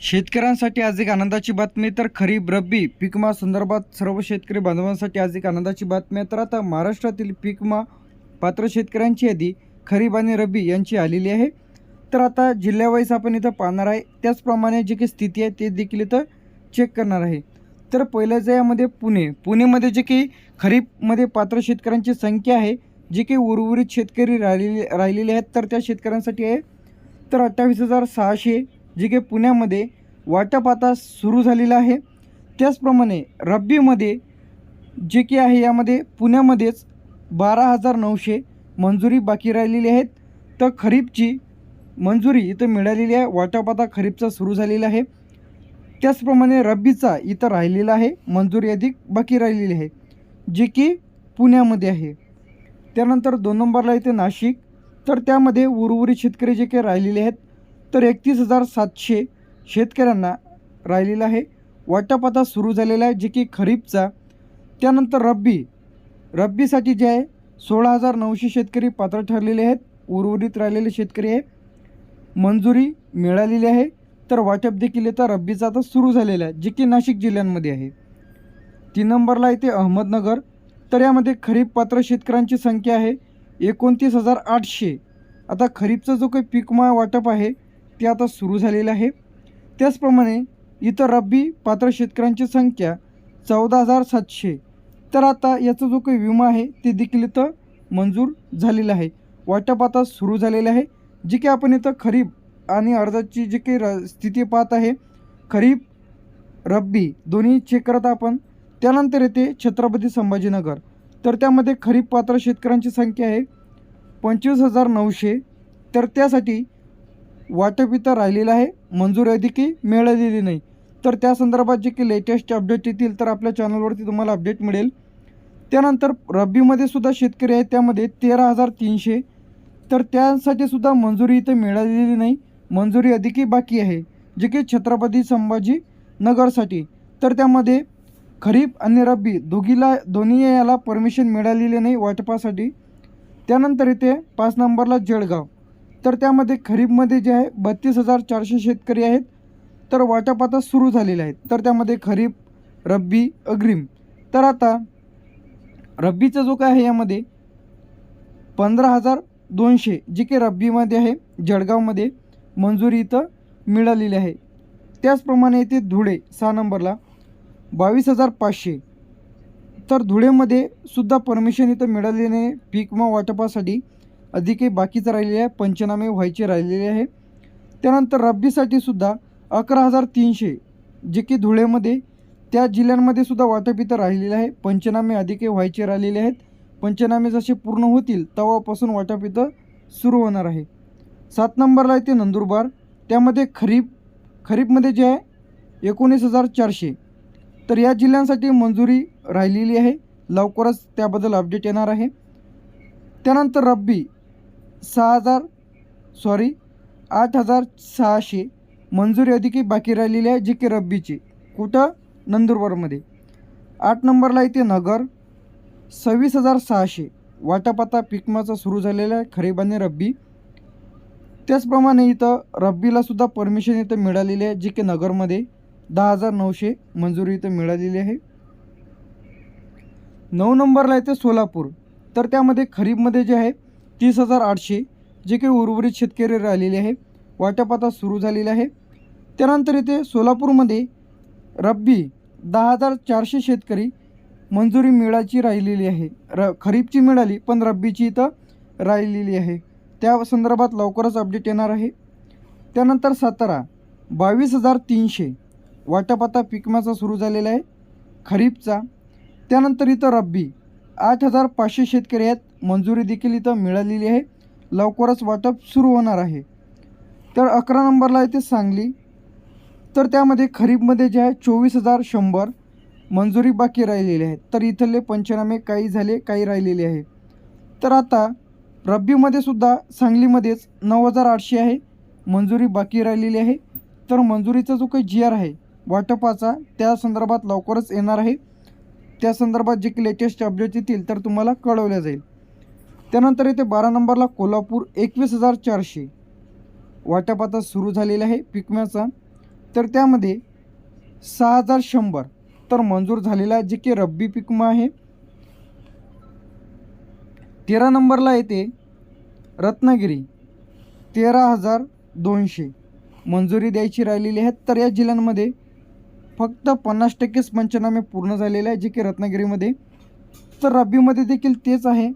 शेतकऱ्यांसाठी आज एक आनंदाची बातमी. तर खरीप रब्बी पिकमा संदर्भात सर्व शेतकरी बांधवांसाठी आज एक आनंदाची बातमी आहे. तर आता महाराष्ट्रातील पिकमा पात्र शेतकऱ्यांची यादी खरीप आणि रब्बी यांची आलेली आहे. तर आता जिल्ह्यावाईज आपण इथं पाहणार आहे. त्याचप्रमाणे जी काही स्थिती आहे ते देखील इथं चेक करणार आहे. तर पहिल्याचं यामध्ये पुणे. पुणेमध्ये जे काही खरीपमध्ये पात्र शेतकऱ्यांची संख्या आहे. जे काही उर्वरित शेतकरी राहिलेले राहिलेले आहेत. तर त्या शेतकऱ्यांसाठी आहे. तर अठ्ठावीस हजार सहाशे जे काही पुण्यामध्ये वाटप आता सुरू झालेलं आहे. त्याचप्रमाणे रब्बीमध्ये जे की आहे यामध्ये पुण्यामध्येच बारा हजार नऊशे मंजुरी बाकी राहिलेली आहेत. तर खरीपची मंजुरी इथं मिळालेली आहे. वाटप आता खरीपचा सुरू झालेला आहे. त्याचप्रमाणे रब्बीचा इथं राहिलेला आहे. मंजुरी अधिक बाकी राहिलेली आहे. जे की पुण्यामध्ये आहे. त्यानंतर दोन नंबरला इथे नाशिक. तर त्यामध्ये उर्वरित शेतकरी जे काही राहिलेले आहेत तर एकतीस हजार सातशे शेतकऱ्यांना राहिलेलं आहे. वाटप आता सुरू झालेला आहे जे की खरीपचा. त्यानंतर रब्बी. रब्बीसाठी जे आहे सोळा हजार नऊशे शेतकरी पात्र ठरलेले आहेत. उर्वरित राहिलेले शेतकरी आहे. मंजुरी मिळालेली आहे. तर वाटप देखील येतं. रब्बीचा आता सुरू झालेला आहे जे की नाशिक जिल्ह्यांमध्ये आहे. तीन नंबरला येते अहमदनगर. तर यामध्ये खरीप पात्र शेतकऱ्यांची संख्या आहे एकोणतीस हजार आठशे. आता खरीपचा जो काही पीकमा वाटप आहे ते आता सुरू झालेलं आहे. त्याचप्रमाणे इतर रब्बी पात्र शेतकऱ्यांची संख्या चौदा हजार सातशे. तर आता याचा जो काही विमा आहे ते देखील इथं मंजूर झालेलं आहे. वाटप आता सुरू झालेलं आहे. जे की आपण इथं खरीप आणि अर्जाची जी काही र स्थिती पाहत आहे खरीप रब्बी दोन्ही चेक करत आपण त्यानंतर येते छत्रपती संभाजीनगर. तर त्यामध्ये खरीप पात्र शेतकऱ्यांची संख्या आहे पंचवीस हजार नऊशे. तर त्यासाठी वाटप इथं राहिलेलं आहे. मंजुरी अधिकी मिळालेली नाही. तर त्या संदर्भात जे की लेटेस्ट अपडेट येतील तर आपल्या चॅनलवरती तुम्हाला अपडेट मिळेल. त्यानंतर रब्बीमध्ये सुद्धा शेतकरी आहेत त्यामध्ये तेरा हजार तीनशे. तर त्यासाठी सुद्धा मंजुरी इथं मिळालेली नाही. मंजुरी अधिकी बाकी आहे जे की छत्रपती संभाजी नगरसाठी. तर त्यामध्ये खरीप आणि रब्बी दोघीला दोन्ही याला परमिशन मिळालेली नाही वाटपासाठी. त्यानंतर इथे पाच नंबरला जळगाव. तर त्यामध्ये खरीपमध्ये जे आहे बत्तीस हजार चारशे शेतकरी आहेत. तर वाटप आता सुरू झालेले आहेत. तर त्यामध्ये खरीप रब्बी अग्रिम. तर आता रब्बीचा जो काय आहे यामध्ये पंधरा हजार दोनशे जे की रब्बीमध्ये आहे जळगावमध्ये मंजुरी इथं मिळालेली आहे. त्याचप्रमाणे इथे धुळे सहा नंबरला बावीस हजार पाचशे. तर धुळेमध्ये सुद्धा परमिशन इथं मिळालेली नाही पीक विमा वाटपासाठी. अधिक काही बाकीचं राहिलेले आहे पंचनामे व्हायचे राहिलेले आहे. त्यानंतर रब्बीसाठी सुद्धा अकरा हजार तीनशे जे की धुळेमध्ये त्या जिल्ह्यांमध्ये सुद्धा वाटप इथं राहिलेलं आहे. पंचनामे अधिक काही व्हायचे राहिलेले आहेत. पंचनामे जसे पूर्ण होतील तेव्हापासून वाटप इथं सुरू होणार आहे. सात नंबरला येते नंदुरबार. त्यामध्ये खरीप खरीपमध्ये जे आहे एकोणीस हजार चारशे. तर या जिल्ह्यांसाठी मंजुरी राहिलेली आहे. लवकरच त्याबद्दल अपडेट येणार आहे. त्यानंतर रब्बी. सहा हजार सॉरी आठ हजार सहाशे मंजुरी की बाकी राहिलेली आहे जी की रब्बीची. कुठं? नंदुरबारमध्ये. आठ नंबरला येते नगर सव्वीस हजार सहाशे. वाटापाता पिकमाचा सुरू झालेला आहे खरीप आणि रब्बी. त्याचप्रमाणे इथं रब्बीलासुद्धा परमिशन इथं मिळालेली आहे जी की नगरमध्ये दहा हजार नऊशे मंजुरी इथं मिळालेली आहे. नऊ नंबरला येते सोलापूर. तर त्यामध्ये खरीपमध्ये जे आहे तीस हजार आठशे जे काही उर्वरित शेतकरी राहिलेले आहे वाटप आता सुरू झालेले आहे. त्यानंतर इथे सोलापूरमध्ये रब्बी दहा हजार चारशे शेतकरी मंजुरी मिळायची राहिलेली आहे. र खरीपची मिळाली पण रब्बीची इथं राहिलेली आहे. त्या संदर्भात लवकरच अपडेट येणार आहे. त्यानंतर सातारा बावीस हजार तीनशे वाटप आता पिकमाचा सुरू झालेला आहे. खरीपचा. त्यानंतर इथं रब्बी आठ हजार पाचशे शेतकरी आहेत. मंजुरी देखील इथं मिळालेली आहे. लवकरच वाटप सुरू होणार आहे. तर अकरा नंबरला येते सांगली. तर त्यामध्ये खरीपमध्ये जे आहे चोवीस हजार शंभर मंजुरी बाकी राहिलेली आहे. तर इथले पंचनामे काही झाले काही राहिलेले आहे. तर आता रब्बीमध्ये सुद्धा सांगलीमध्येच नऊ हजार आठशे आहे. मंजुरी बाकी राहिलेली आहे. तर मंजुरीचा जो काही जी आर आहे वाटपाचा त्या संदर्भात लवकरच येणार आहे. त्या संदर्भात जे की लेटेस्ट अपडेट येतील तर तुम्हाला कळवल्या जाईल. त्यानंतर येथे बारा नंबरला कोल्हापूर एकवीस हजार चारशे. वाटप आता सुरू झालेलं आहे पिकम्याचा तर त्यामध्ये सहा हजार शंभर. तर मंजूर झालेला आहे जे की रब्बी पिकमा आहे. तेरा नंबरला येते रत्नागिरी. तेरा हजार दोनशे. मंजुरी द्यायची राहिलेली आहे. तर या जिल्ह्यांमध्ये फक्त पन्नास टक्केच पंचनामे पूर्ण झालेले आहे जे की रत्नागिरीमध्ये. तर रब्बीमध्ये देखील तेच आहे.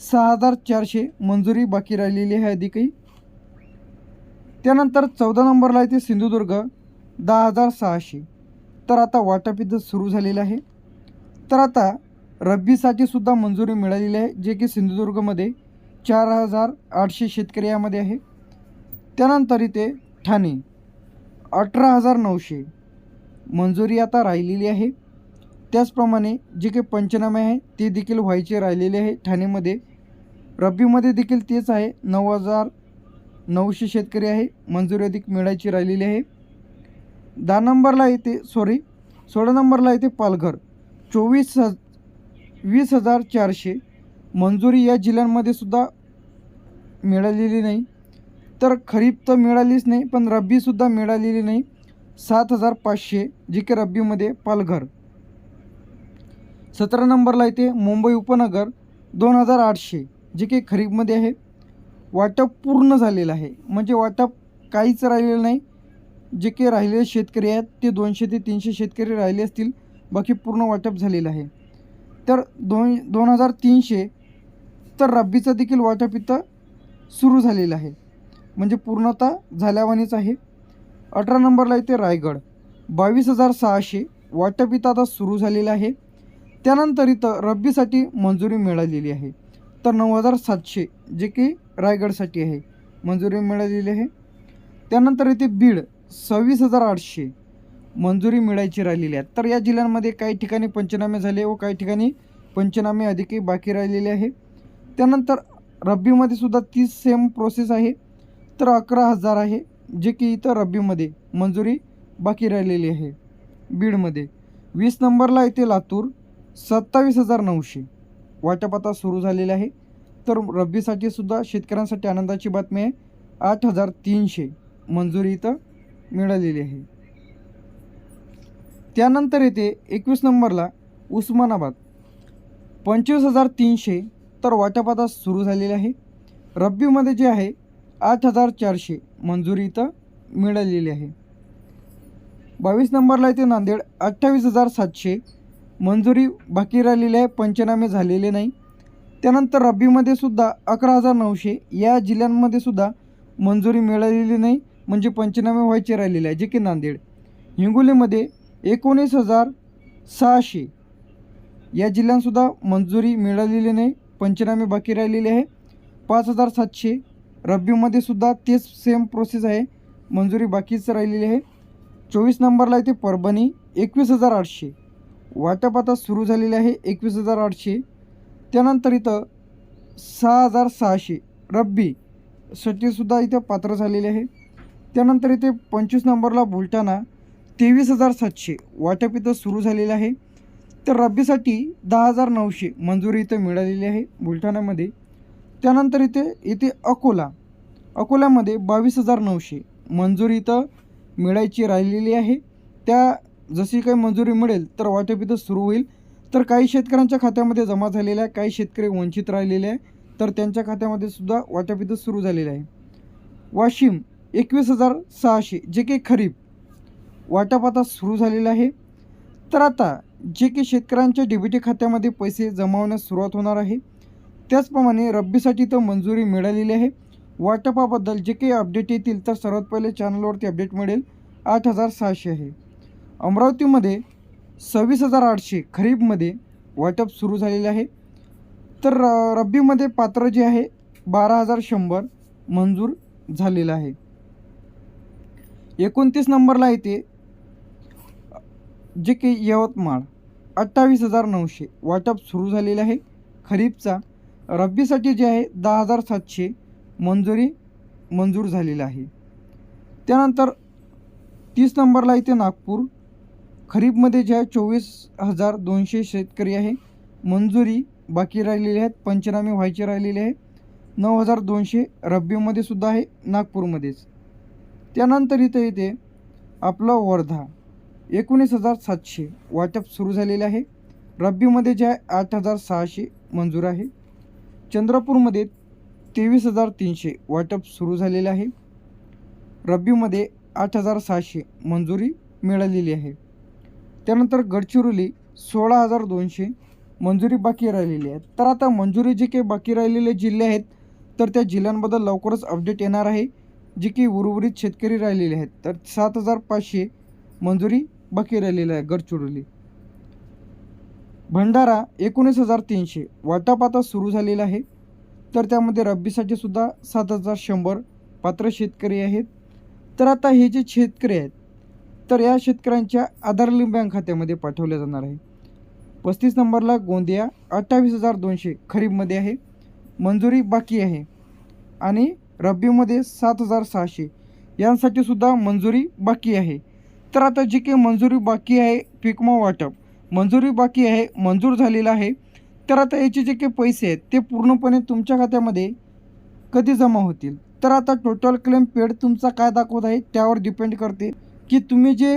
सहा हजार चारशे मंजुरी बाकी राहिलेली आहे अधिकही त्यानंतर चौदा नंबरला येते सिंधुदुर्ग दहा हजार सहाशे. तर आता वाटप इथं सुरू झालेलं आहे. तर आता रब्बीसाठी सुद्धा मंजुरी मिळालेली आहे जे की सिंधुदुर्गमध्ये चार हजार आठशे शेतकरी यामध्ये आहे. त्यानंतर इथे ठाणे अठरा हजार नऊशे. मंजुरी आता राहिलेली आहे. त्याचप्रमाणे जे काही पंचनामे आहे ते देखील व्हायचे राहिलेले आहे ठाणेमध्ये. रब्बीमध्ये देखील तेच आहे. नऊ हजार नऊशे शेतकरी आहे. मंजुरी अधिक मिळायची राहिलेली आहे. दहा नंबरला येते सॉरी सोळा नंबरला येते पालघर. चोवीस हज वीस हजार चारशे. मंजुरी या जिल्ह्यांमध्ये सुद्धा मिळालेली नाही. तर खरीप तर मिळालीच नाही पण रब्बीसुद्धा मिळालेली नाही. सात हजार पाचशे जी के रब्बीमध्ये पालघर. सतरा नंबरला येते मुंबई उपनगर दोन हजार आठशे जे की खरीपमध्ये आहे. वाटप पूर्ण झालेलं आहे. म्हणजे वाटप काहीच राहिलेलं नाही. जे काही राहिलेले शेतकरी आहेत ते दोनशे ते तीनशे शेतकरी राहिले असतील. बाकी पूर्ण वाटप झालेलं आहे. तर दोन दोन हजार तीनशे तर रब्बीचं देखील वाटप इथं सुरू झालेलं आहे. म्हणजे पूर्णतः झाल्यावानीच आहे. अठरा नंबरला येते रायगड. बावीस हजार सहाशे वाटप इथं आता सुरू झालेलं आहे. त्यानंतर इथं रब्बीसाठी मंजुरी मिळालेली आहे. तर नऊ हजार सातशे जे की रायगडसाठी आहे मंजुरी मिळालेली आहे. त्यानंतर इथे बीड सव्वीस हजार आठशे मंजुरी मिळायची राहिलेली आहे. तर या जिल्ह्यांमध्ये काही ठिकाणी पंचनामे झाले व काही ठिकाणी पंचनामे अधिकही बाकी राहिलेले आहे. त्यानंतर रब्बीमध्ये सुद्धा तीच सेम प्रोसेस आहे. तर अकरा हजार आहे. जे की इथं रब्बीमध्ये मंजुरी बाकी राहिलेली आहे. बीडमध्ये वीस नंबरला येते लातूर सत्तावीस हजार नऊशे. वाटप आता सुरू झालेले आहे. तर रब्बीसाठी सुद्धा शेतकऱ्यांसाठी आनंदाची बातमी आहे. आठ हजार तीनशे मंजुरी इथं मिळालेली आहे. त्यानंतर येते एकवीस नंबरला उस्मानाबाद पंचवीस हजार तीनशे तर वाटप आता सुरू झालेले आहे. रब्बीमध्ये जे आहे आठ हजार चारशे मंजुरी इथं मिळालेली आहे. बावीस नंबरला येते नांदेड अठ्ठावीस हजार सातशे मंजुरी बाकी राहिलेली आहे पंचनामे झालेले नाही. त्यानंतर रब्बीमध्ये सुद्धा अकरा हजार नऊशे या जिल्ह्यांमध्ये सुद्धा मंजुरी मिळालेली नाही म्हणजे पंचनामे व्हायचे राहिलेले आहे जे की नांदेड. हिंगोलीमध्ये एकोणीस हजार सहाशे या जिल्ह्यांसुद्धा मंजुरी मिळालेली नाही पंचनामे बाकी राहिलेले आहे. पाच हजार सातशे रब्बीमध्ये सुद्धा तेच सेम प्रोसेस आहे. मंजुरी बाकीच राहिलेली आहे. चोवीस नंबरला येते परभणी एकवीस हजार आठशे. वाटप आता सुरू झालेले आहे एकवीस हजार आठशे. त्यानंतर इथं सहा हजार सहाशे. रब्बी साठी इथं पात्र झालेले आहे. त्यानंतर इथे पंचवीस नंबरला बुलटाणा तेवीस हजार सातशे. वाटप इथं सुरू झालेलं आहे. तर रब्बीसाठी दहा हजार नऊशे मंजुरी इथं मिळालेली आहे बुलढाण्यामध्ये. त्यानंतर इथे इथे अकोला अकोल्यामध्ये बावीस हजार नऊशे मंजुरी इथं मिळायची राहिलेली आहे. त्या जशी काही मंजुरी मिळेल तर वाटप इथं सुरू होईल. तर काही शेतकऱ्यांच्या खात्यामध्ये जमा झालेल्या आहे काही शेतकरी वंचित राहिलेले आहे. तर त्यांच्या खात्यामध्ये सुद्धा वाटप इथं सुरू झालेलं आहे. वाशिम एकवीस हजार सहाशे जे काही खरीप वाटप आता सुरू झालेलं आहे. तर आता जे काही शेतकऱ्यांच्या डीबीटी खात्यामध्ये पैसे जमावण्यास सुरुवात होणार आहे. त्याचप्रमाणे रब्बीसाठी तर मंजुरी मिळालेली आहे. वाटपाबद्दल जे काही अपडेट येतील तर सर्वात पहिले चॅनलवरती अपडेट मिळेल. आठ हजार सहाशे आहे. अमरावतीमध्ये सव्वीस हजार आठशे खरीपमध्ये वाटप सुरू झालेले आहे. तर र- रब्बीमध्ये पात्र जे आहे बारा हजार शंभर मंजूर झालेलं आहे. एकोणतीस नंबरला येते जे की यवतमाळ. अठ्ठावीस हजार नऊशे वाटप सुरू झालेले आहे. खरीपचा रब्बीसाठी जे आहे दहा हजार सातशे मंजुरी मंजूर झालेलं आहे. त्यानंतर तीस नंबरला इथे नागपूर. खरीपमध्ये जे आहे चोवीस हजार दोनशे शेतकरी आहे मंजुरी बाकी राहिलेली आहेत पंचनामे व्हायचे राहिलेले आहे नऊ हजार दोनशे रब्बीमध्ये सुद्धा आहे नागपूरमध्येच. त्यानंतर इथे इथे आपलं वर्धा. एकोणीस हजार सातशे वाटप सुरू झालेले आहे. रब्बीमध्ये जे आहे आठ हजार सहाशे मंजूर आहे. चंद्रपूरमध्ये तेवीस हजार तीनशे वाटप सुरू झालेले आहे. रब्बीमध्ये आठ हजार सहाशे मंजुरी मिळालेली आहे. त्यानंतर गडचिरोली सोळा हजार दोनशे मंजुरी बाकी राहिलेली आहे. तर आता मंजुरी जे काही बाकी राहिलेले जिल्हे आहेत तर त्या जिल्ह्यांबद्दल लवकरच अपडेट येणार आहे. जे की उर्वरित शेतकरी राहिलेले आहेत तर सात हजार पाचशे मंजुरी बाकी राहिलेली आहे गडचिरोली. भंडारा एकोणीस हजार तीनशे वाटप आता सुरू झालेलं आहे. तर त्यामध्ये रब्बीसाठी सुद्धा सात हजार शंभर पात्र शेतकरी आहेत. तर आता हे जे शेतकरी आहेत तर या शेतकऱ्यांच्या आधार लिंक बँक खात्यामध्ये पाठवल्या जाणार आहे. पस्तीस नंबरला गोंदिया अठ्ठावीस हजार दोनशे खरीपमध्ये आहे. मंजुरी बाकी आहे. आणि रब्बीमध्ये सात हजार सहाशे यांसाठी सुद्धा मंजुरी बाकी आहे. तर आता जी काही मंजुरी बाकी आहे पिकमा वाटप मंजुरी बाकी आहे मंजूर झालेलं आहे. तर आता याचे जे काही पैसे आहेत ते पूर्णपणे तुमच्या खात्यामध्ये कधी जमा होतील? तर आता टोटल क्लेम पेड तुमचा काय दाखवत आहे त्यावर डिपेंड करते की तुम्ही जे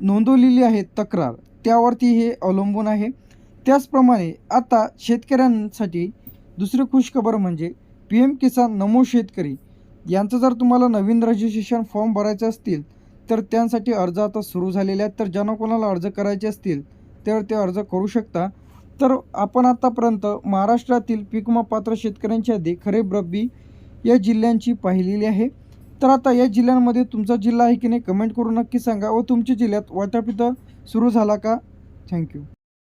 नोंदवलेली आहे तक्रार त्यावरती हे अवलंबून आहे. त्याचप्रमाणे आता शेतकऱ्यांसाठी दुसरी खुशखबर म्हणजे पी एम किसान नमो शेतकरी यांचं जर तुम्हाला नवीन रजिस्ट्रेशन फॉर्म भरायचे असतील तर त्यांसाठी अर्ज आता सुरू झालेले आहेत. तर ज्यांना कोणाला अर्ज करायचे असतील तर ते अर्ज करू शकता. तर आपण आतापर्यंत महाराष्ट्रातील पीकमा पात्र शेतकऱ्यांची यादी खरीप रब्बी या जिल्ह्यांची पाहिलेली आहे. तर आता या जिल्ह्यांमध्ये तुमचा जिल्हा आहे की नाही कमेंट करून नक्की सांगा व तुमच्या जिल्ह्यात वाटप सुरू झाला का? थँक्यू